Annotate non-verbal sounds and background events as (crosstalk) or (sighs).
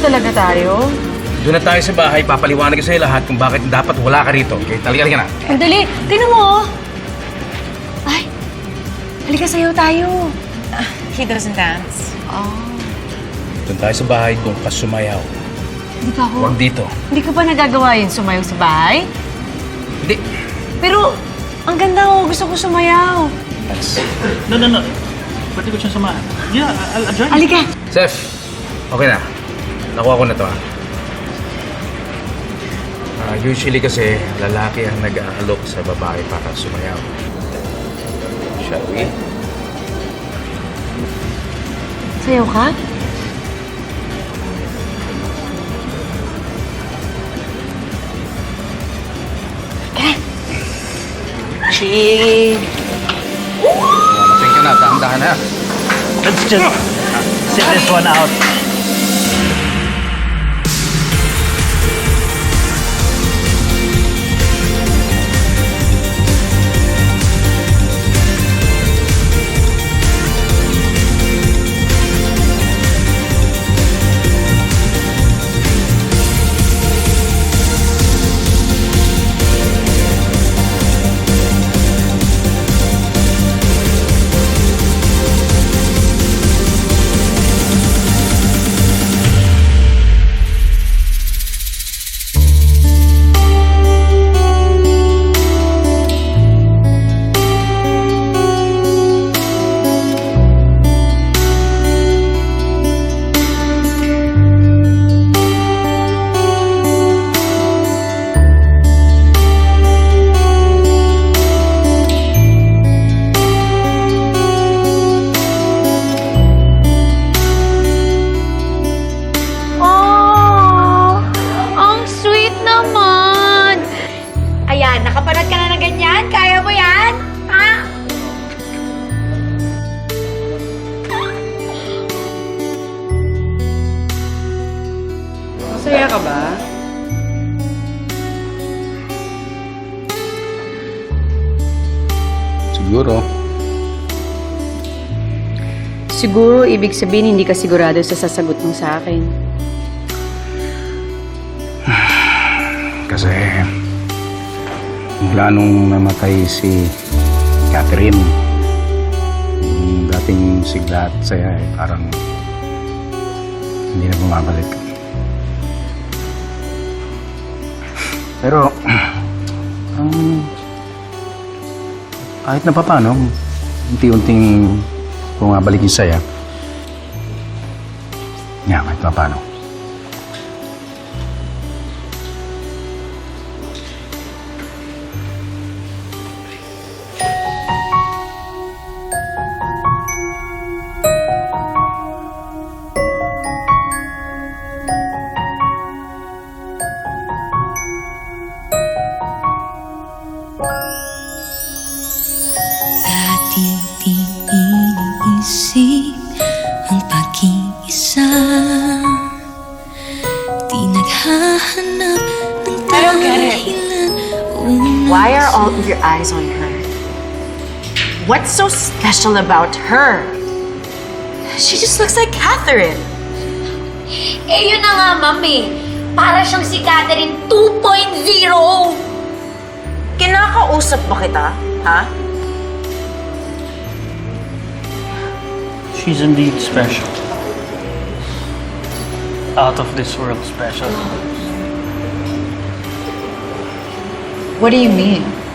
talaga tayo? Doon na tayo sa bahay, papaliwanag ko sa'yo lahat kung bakit dapat wala ka rito. Okay, talika ka na. Ang dali. Tingnan mo, oh. Ay, halika sayo tayo. He doesn't dance. Oh, Doon tayo sa bahay, doon ka sumayaw. hindi ka ako. Huwag dito. Hindi ko pa nagagawa yun, sumayaw sa bahay. Hindi. Pero, ang ganda ko. Gusto ko sumayaw. That's... No, no, no. Pwede ko siyang samahan. Yeah, I'll, I'll join you. Halika. Chef, okay na. Nakuha ko na to, ha? Ah, usually kasi, lalaki ang nag-aalok sa babae para sumayaw. Shall we? Sayaw ka? Chill. Mamasing ka na, dahan-dahan ha. Let's just sit this one out. Masaya ka ba? Siguro. Siguro, ibig sabihin hindi ka sigurado sa sasagot mo sa akin. (sighs) Kasi mula nung namatay si Catherine, yung dating sigla at saya eh, parang hindi na bumabalik. Pero, (clears throat) ang kahit na paano, unti-unting bumabalik yung saya. Yeah, kahit pa paano. Why are all of your eyes on her? What's so special about her? She just looks like Catherine. Eh, yun na nga, ma'am eh. Para siyang si Catherine 2.0. Kinakausap ba kita? Ha? She's indeed special. Out of this world special. What do you mean?